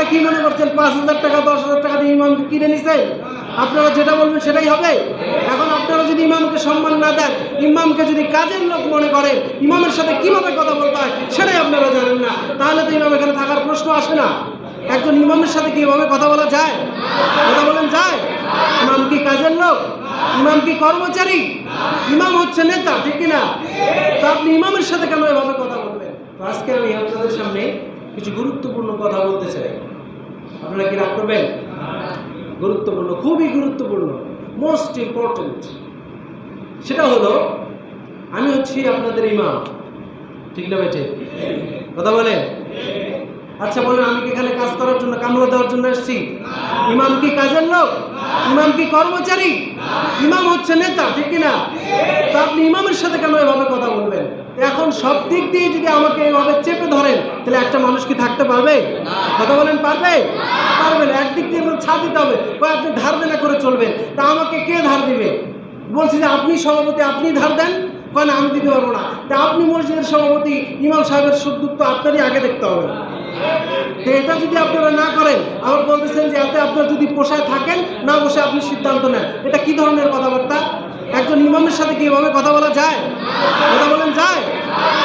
আপনারা কি মনে করছেন পাঁচ হাজার টাকা, দশ হাজার টাকা দিয়ে ইমামকে কিনে নিছেন আপনারা যেটা বলবেন সেটাই হবে? এখন আপনারা যদি ইমামকে সম্মান না দেন, ইমামকে যদি কাজের লোক মনে করেন, ইমামের সাথে কীভাবে কথা বলতে হয় সেটাই আপনারা জানেন না। তাহলে তো ইমাম এখানে থাকার প্রশ্ন আসে না। একজন ইমামের সাথে কি এভাবে কথা বলা যায়? কথা বলেন যায়। ইমাম কি কাজের লোক? ইমাম কি কর্মচারী? ইমাম হচ্ছে নেতা, ঠিক কিনা? তো আপনি ইমামের সাথে কেন এভাবে কথা বলবেন? আজকে আমি আপনাদের সামনে কিছু গুরুত্বপূর্ণ কথা বলতে চাই। আপনারা কি রাগ করবেন? গুরুত্বপূর্ণ, খুবই গুরুত্বপূর্ণ মোস্ট ইম্পর্টেন্ট সেটা হলো, আমি হচ্ছি আপনাদের ইমাম। ঠিক না বেঠে? কথা বলেন? আচ্ছা বলেন, আমি কি এখানে কাজ করার জন্য কামলা দেওয়ার জন্য এসেছি? ইমাম কি কাজের লোক? ইমাম কি কর্মচারী? ইমাম হচ্ছে নেতা, ঠিক কিনা? তো আপনি ইমামের সাথে কেন এভাবে কথা এখন সব দিক দিয়ে যদি আমাকে এভাবে চেপে ধরেন, তাহলে একটা মানুষ কি থাকতে পারবে? কথা বলেন, পারবে? পারবে না। একদিক দিয়ে ছাড় দিতে হবে। আপনি ধার দেনা করে চলবেন। তা আমাকে কে ধার দিবে? বলছি যে আপনি সভাপতি, আপনি ধার দেন? কেন আমি দিতে পারব না। তা আপনি মসজিদের সভাপতি, ইমাম সাহেবের সুদ্যুক্ত আপনারই আগে দেখতে হবে। তো এটা যদি আপনারা না করেন, আবার বলতেছেন যে এতে আপনার যদি পোষায় থাকেন, না বসে আপনি সিদ্ধান্ত নেন। এটা কি ধরনের কথাবার্তা? একজন ইমামের সাথে কি এভাবে কথা বলা যায়? কথা বলেন যায়?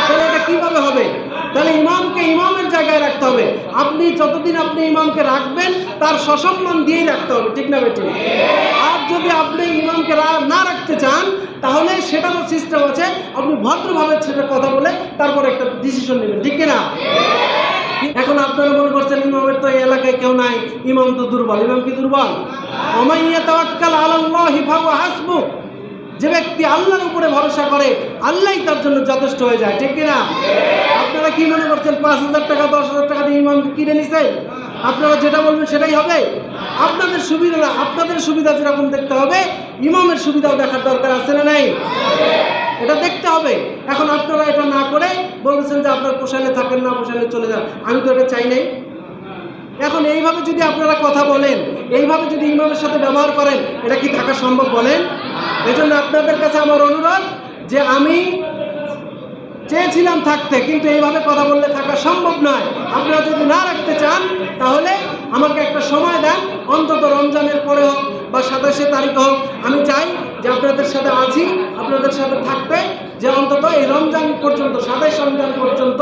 তাহলে এটা কীভাবে হবে? তাহলে ইমামকে ইমামের জায়গায় রাখতে হবে। আপনি যতদিন আপনি ইমামকে রাখবেন, তার সসম্মান দিয়েই রাখতে হবে। ঠিক না বেটি? আর যদি আপনি ইমামকে না রাখতে চান, তাহলে সেটারও সিস্টেম আছে। আপনি ভদ্রভাবে সেটা কথা বলে তারপর একটা ডিসিশন নেবেন। ঠিক কিনা? এখন আপনারা মনে করছেন ইমামের তো এই এলাকায় কেউ নাই। ইমাম তো দুর্বল। ইমাম কি দুর্বল? অমাইয়া যে ব্যক্তি আল্লাহর উপরে ভরসা করে, আল্লাহই তার জন্য যথেষ্ট হয়ে যায়, ঠিক কিনা? আপনারা কি মনে করছেন পাঁচ হাজার টাকা, দশ হাজার টাকা দিয়ে ইমামকে কিনে নিছেন? আপনারা যেটা বলবেন সেটাই হবে? আপনাদের সুবিধা না, আপনাদের সুবিধা যেরকম দেখতে হবে, ইমামের সুবিধাও দেখার দরকার আছে না নাই? এটা দেখতে হবে। এখন আপনারা এটা না করে বলতেছেন যে আপনার পোষালে থাকেন না পোষালে চলে যান। আমি তো এটা চাই নাই। এখন এইভাবে যদি আপনারা কথা বলেন, এইভাবে যদি ইমামের সাথে ব্যবহার করেন, এটা কি থাকা সম্ভব বলেন? এই জন্য আপনাদের কাছে আমার অনুরোধ যে আমি চেয়েছিলাম থাকতে, কিন্তু এইভাবে কথা বললে থাকা সম্ভব নয়। আপনারা যদি না রাখতে চান, তাহলে আমাকে একটা সময় দেন। অন্তত রমজানের পরে হোক বা সাতাশে তারিখ হোক, আমি চাই যে আপনাদের সাথে আছি, আপনাদের সাথে থাকতে। যে অন্তত এই রমজান পর্যন্ত, সাতাইশ রমজান পর্যন্ত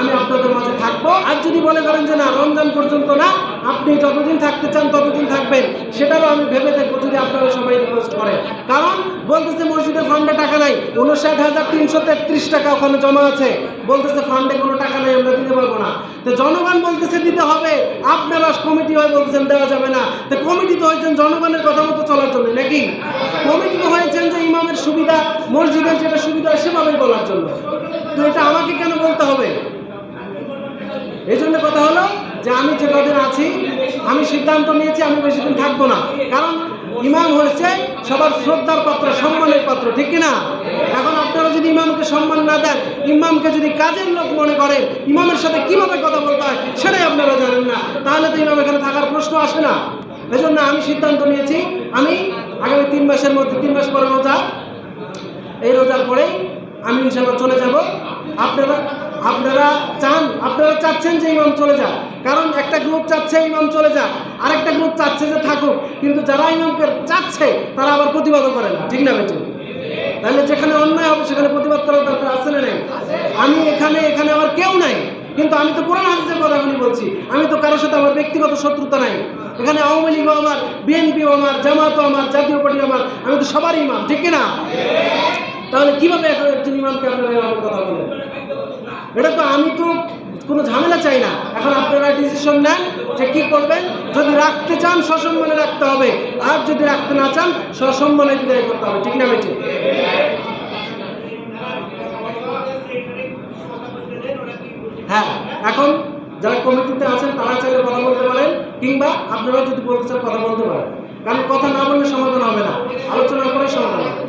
আমি আপনাদের মাঝে থাকব। আর যদি বলে করেন যে না, রমজান পর্যন্ত না আপনি যতদিন থাকতে চান, ততদিন থাকবেন। সেটারও আমি ভেবে দেখব যদি আপনারা সবাই রিকোয়েস্ট করেন। কারণ বলতেছে মসজিদের ফান্ডে টাকা নাই। উনষাট হাজার তিনশো তেত্রিশ টাকা ওখানে জমা আছে। বলতেছে ফান্ডে কোনো টাকা নাই, আমরা দিতে পারব না। তো জনগণ বলতেছে দিতে হবে। আপনারা কমিটি হয়ে বলতেছেন দেওয়া যাবে না। তো কমিটি তো হয়েছেন জনগণের কথা মতো চলার জন্য, নাকি? কমিটি তো হয়েছেন যে ইমামের সুবিধা, মসজিদের যেটা সুবিধা সেভাবেই বলার জন্য। তো এটা আমাকে কেন বলতে হবে? এই জন্য কথা হলো যে আমি যে কদিন আছি, আমি সিদ্ধান্ত নিয়েছি, আমি বেশি দিন থাকব না। কারণ ইমাম হয়েছে, সবার শ্রদ্ধার পাত্র, সম্মানের পাত্র, ঠিক কিনা? এখন আপনারা যদি ইমামকে সম্মান না দেন, ইমামকে যদি কাজের লোক মনে করেন, ইমামের সাথে কীভাবে কথা বলতে হয়, সেটাই আপনারা জানেন না। তাহলে তো ইমাম এখানে থাকার প্রশ্ন আসে না। এজন্য আমি সিদ্ধান্ত নিয়েছি, আমি আগামী তিন মাসের মধ্যে, তিন মাস পরে রোজা, এই রোজার পরেই আমি ইনশাল্লাহ চলে যাব। আপনারা আপনারা চান, আপনারা চাচ্ছেন যে ইমাম চলে যাক। কারণ একটা গ্রুপ চাচ্ছে, ইমাম চলে যাক। আরেকটা গ্রুপ চাচ্ছে যে থাকুক। কিন্তু যারা ইমামকে চাচ্ছে, তারা আবার প্রতিবাদও করে না। ঠিক না বেটে? তাহলে যেখানে অন্যায় হবে, সেখানে প্রতিবাদ করার দরকার আছে না নাই? আমি এখানে এখানে আমার কেউ নাই। কিন্তু আমি তো কোরআন হাদিসের কথাগুলি বলছি। আমি তো কারোর সাথে আমার ব্যক্তিগত শত্রুতা নাই। এখানে আওয়ামী লীগও আমার বিএনপিও আমার জামাতও আমার, জাতীয় পার্টি আমার, আমি তো সবারই ইমাম, ঠিক কিনা? তাহলে কীভাবে একজন ইমামকে আপনারা কথা বলেন? এটা তো আমি তো কোনো ঝামেলা চাই না। এখন আপনারা ডিসিশন নেন যে কি করবেন। যদি রাখতে চান, সসম্মানে রাখতে হবে। আর যদি রাখতে না চান, সসম্মানে বিদায় করতে হবে। ঠিক না বেটি হ্যাঁ এখন যারা কমিটিতে আছেন, তারা চাইলে কথা বলতে পারেন, কিংবা আপনারা যদি বলতে চান, কথা বলতে পারেন। কারণ কথা না বললে সমাধান হবে না। আলোচনা করে সমাধান হবে।